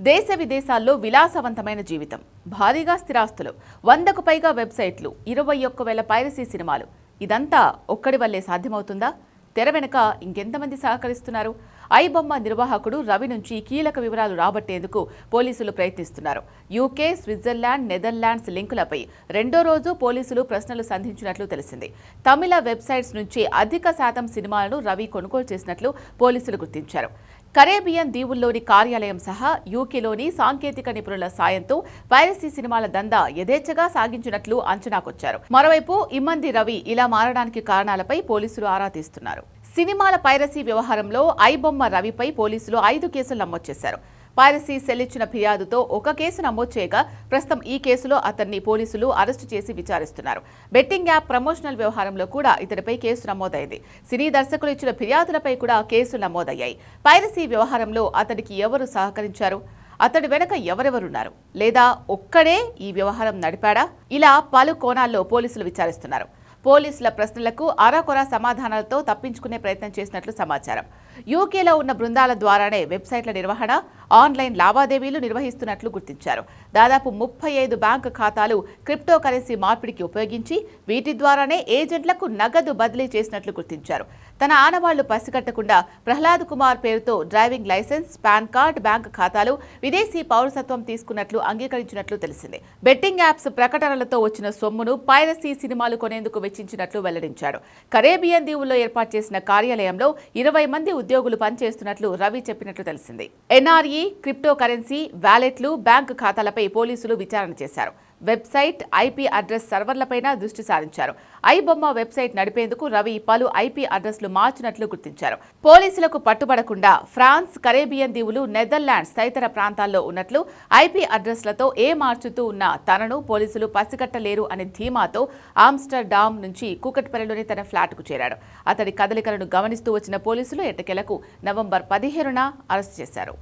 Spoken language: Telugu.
దేశ విదేశాల్లో విలాసవంతమైన జీవితం. భారీగా స్థిరాస్తులు. వందకు పైగా వెబ్సైట్లు. ఇరవై ఒక్క వేల పైరసీ సినిమాలు. ఇదంతా ఒక్కడి వల్లే సాధ్యమవుతుందా? తెర వెనుక ఇంకెంతమంది సహకరిస్తున్నారు? ఐబొమ్మ నిర్వాహకుడు రవి నుంచి కీలక వివరాలు రాబట్టేందుకు పోలీసులు ప్రయత్నిస్తున్నారు. యూకే స్విట్జర్లాండ్ నెదర్లాండ్స్ లింకులపై రెండో రోజు పోలీసులు ప్రశ్నలు సంధించినట్లు తెలిసింది. తమిళ వెబ్సైట్స్ నుంచి అధిక శాతం సినిమాలను రవి కొనుగోలు చేసినట్లు పోలీసులు గుర్తించారు. కరేబియన్ దీవుల్లోని కార్యాలయం సహా యూకేలోని సాంకేతిక నిపుణుల సాయంతో పైరసీ సినిమాల దందా యథేచ్ఛగా సాగించినట్లు అంచనాకొచ్చారు. మరోవైపు ఇమ్మంది రవి ఇలా మారడానికి కారణాలపై పోలీసులు ఆరా తీస్తున్నారు. సినిమాల పైరసీ వ్యవహారంలో ఐబొమ్మ రవిపై పోలీసులు ఐదు కేసులు నమోదు చేశారు. పైరసీ సెల్ ఇచ్చిన ఫిర్యాదుతో ఒక కేసు నమోదు చేయగా ప్రస్తుతం ఈ కేసులో అతన్ని పోలీసులు అరెస్టు చేసి విచారిస్తున్నారు. బెట్టింగ్ యాప్ ప్రమోషనల్ వ్యవహారంలో కూడా ఇతడిపై కేసు నమోదైంది. సినీ దర్శకులు ఇచ్చిన ఫిర్యాదులపై కూడా కేసులు నమోదయ్యాయి. పైరసీ వ్యవహారంలో అతడికి ఎవరు సహకరించారు? అతడి వెనక ఎవరెవరున్నారు? లేదా ఒక్కడే ఈ వ్యవహారం నడిపాడా? ఇలా పలు కోణాల్లో పోలీసులు విచారిస్తున్నారు. పోలీసుల ప్రశ్నలకు అరాకొరా సమాధానాలతో తప్పించుకునే ప్రయత్నం చేసినట్లు సమాచారం. యూకేలో ఉన్న బృందాల ద్వారానే వెబ్సైట్ల నిర్వహణ ఆన్లైన్ లావాదేవీలు నిర్వహిస్తున్నట్లు గుర్తించారు. దాదాపు ముప్పై ఐదు బ్యాంకు ఖాతాలు క్రిప్టో కరెన్సీ మార్పిడికి ఉపయోగించి వీటి ద్వారానే ఏజెంట్లకు నగదు బదిలీ చేసినట్లు గుర్తించారు. తన ఆనవాళ్ళు పసిగట్టకుండా ప్రహ్లాద్ కుమార్ పేరుతో driving licence PAN card bank ఖాతాలు విదేశీ పౌరసత్వం తీసుకున్నట్లు అంగీకరించినట్లు తెలిసింది. బెట్టింగ్ యాప్స్ ప్రకటనలతో వచ్చిన సొమ్మును పైరసీ సినిమాలు కొనేందుకు వెచ్చించినట్లు వెల్లడించాడు. కరేబియన్ దీవుల్లో ఏర్పాటు చేసిన కార్యాలయంలో ఇరవై మంది ఉద్యోగులు పనిచేస్తున్నట్లు రవి చెప్పినట్లు తెలిసింది. ఎన్ఆర్ఈ క్రిప్టో కరెన్సీ వ్యాలెట్లు బ్యాంకు ఖాతాలపై పోలీసులు విచారణ చేశారు. వెబ్సైట్ ఐపీ అడ్రస్ సర్వర్లపైన దృష్టి సారించారు. ఐబొమ్మ వెబ్సైట్ నడిపేందుకు రవి పలు ఐపీ అడ్రస్లు మార్చినట్లు గుర్తించారు. పోలీసులకు పట్టుబడకుండా ఫ్రాన్స్ కరేబియన్ దీవులు నెదర్లాండ్స్ తదితర ప్రాంతాల్లో ఉన్నట్లు ఐపీ అడ్రస్లతో ఏ మార్చుతూ ఉన్న తనను పోలీసులు పసిగట్టలేరు అనే ధీమాతో ఆమ్స్టర్డామ్ నుంచి కూకట్పల్లిలోని తన ఫ్లాట్కు చేరాడు. అతడి కదలికలను గమనిస్తూ వచ్చిన పోలీసులు ఎట్టకెలకు నవంబర్ పదిహేనున అరెస్ట్ చేశారు.